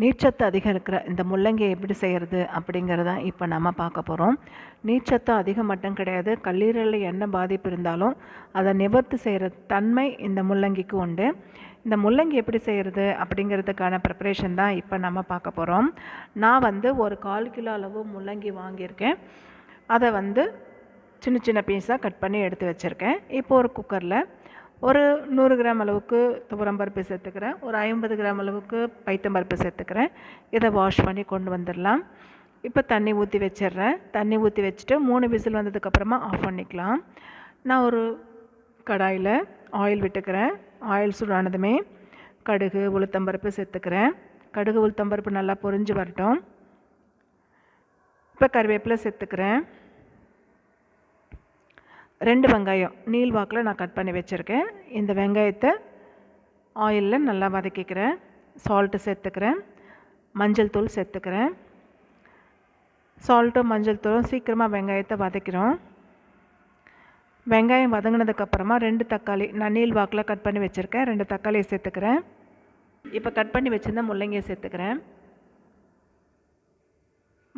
நீர்ச்சத்து அதிகம் இருக்கிற இந்த முள்ளங்கியை எப்படி செய்கிறது அப்படிங்கிறத இப்போ நம்ம பார்க்க போகிறோம் நீர்ச்சத்து அதிகம் மட்டும் கிடையாது கல்லீரலில் என்ன பாதிப்பு இருந்தாலும் அதை நிவர்த்தி செய்கிற தன்மை இந்த முள்ளங்கிக்கு உண்டு. இந்த முள்ளங்கி எப்படி செய்கிறது அப்படிங்கிறதுக்கான ப்ரிப்ரேஷன் தான் இப்போ நம்ம பார்க்க போகிறோம் நான் வந்து ஒரு கால் கிலோ அளவு முள்ளங்கி வாங்கியிருக்கேன். அதை வந்து சின்ன சின்ன பீஸாக கட் பண்ணி எடுத்து வச்சுருக்கேன். இப்போ ஒரு குக்கரில் ஒரு நூறு கிராம் அளவுக்கு துவரம் பருப்பு சேர்த்துக்கிறேன். ஒரு ஐம்பது கிராம் அளவுக்கு பைத்தம் பருப்பு சேர்த்துக்கிறேன். இதை வாஷ் பண்ணி கொண்டு வந்துடலாம். இப்போ தண்ணி ஊற்றி வச்சிடுறேன். தண்ணி ஊற்றி வச்சுட்டு மூணு விசில் வந்ததுக்கப்புறமா ஆஃப் பண்ணிக்கலாம். நான் ஒரு கடாயில் ஆயில் விட்டுக்கிறேன். ஆயில் சூடானதுமே கடுகு உளுத்தம்பருப்பு சேர்த்துக்கிறேன். கடுகு உளுத்தம்பருப்பு நல்லா பொரிஞ்சு வரட்டும். இப்போ கருவேப்பிலை சேர்த்துக்கிறேன். ரெண்டு வெங்காயம் நீள் வாக்கில் நான் கட் பண்ணி வச்சுருக்கேன். இந்த வெங்காயத்தை ஆயிலில் நல்லா வதக்கிக்கிறேன். சால்ட்டு சேர்த்துக்கிறேன். மஞ்சள் தூள் சேர்த்துக்கிறேன். சால்ட்டும் மஞ்சள் தூளும் சீக்கிரமாக வெங்காயத்தை வதக்கிறோம். வெங்காயம் வதங்கினதுக்கப்புறமா ரெண்டு தக்காளி நான் நீள் வாக்கில் கட் பண்ணி வச்சுருக்கேன். ரெண்டு தக்காளியை சேர்த்துக்கிறேன். இப்போ கட் பண்ணி வச்சுருந்த முள்ளங்கியை சேர்த்துக்கிறேன்.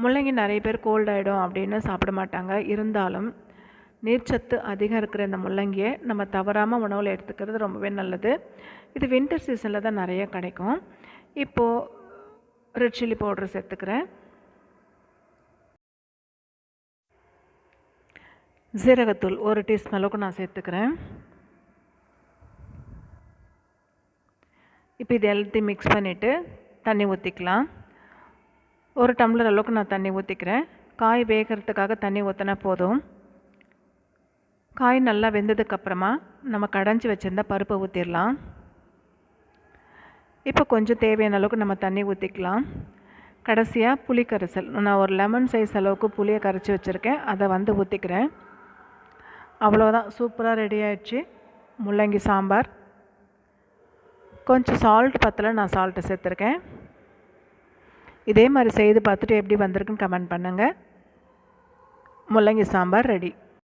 முள்ளங்கி நிறைய பேர் கோல்ட் ஆகிடும் அப்படின்னு சாப்பிட மாட்டாங்க. இருந்தாலும் நீர்ச்சத்து அதிகம் இருக்கிற இந்த முள்ளங்கியை நம்ம தவறாமல் உணவில் எடுத்துக்கிறது ரொம்பவே நல்லது. இது வின்டர் சீசனில் தான் நிறைய கிடைக்கும். இப்போது ரெட் சில்லி பவுடர் சேர்த்துக்கிறேன். ஜீரகத்தூள் ஒரு டீஸ்பூன் அளவுக்கு நான் சேர்த்துக்கிறேன். இப்போ இது எல்லாத்தையும் மிக்ஸ் பண்ணிவிட்டு தண்ணி ஊற்றிக்கலாம் ஒரு டம்ளர் அளவுக்கு நான் தண்ணி ஊற்றிக்கிறேன் காய் வேகிறதுக்காக தண்ணி ஊற்றினா போதும். காய் நல்லா வெந்ததுக்கப்புறமா நம்ம கடைஞ்சி வச்சுருந்த பருப்பை ஊற்றிடலாம் இப்போ கொஞ்சம் தேவையான அளவுக்கு நம்ம தண்ணி ஊற்றிக்கலாம் கடைசியாக புளி கரைசல். நான் ஒரு லெமன் சைஸ் அளவுக்கு புளியை கரைச்சி வச்சுருக்கேன். அதை வந்து ஊற்றிக்கிறேன் அவ்வளோதான் சூப்பராக ரெடி ஆயிடுச்சு. முள்ளங்கி சாம்பார். கொஞ்சம் சால்ட் பத்தில் நான் சால்ட்டை சேர்த்துருக்கேன். இதே மாதிரி செய்து பார்த்துட்டு எப்படி வந்திருக்குன்னு கமெண்ட் பண்ணுங்கள் முள்ளங்கி சாம்பார் ரெடி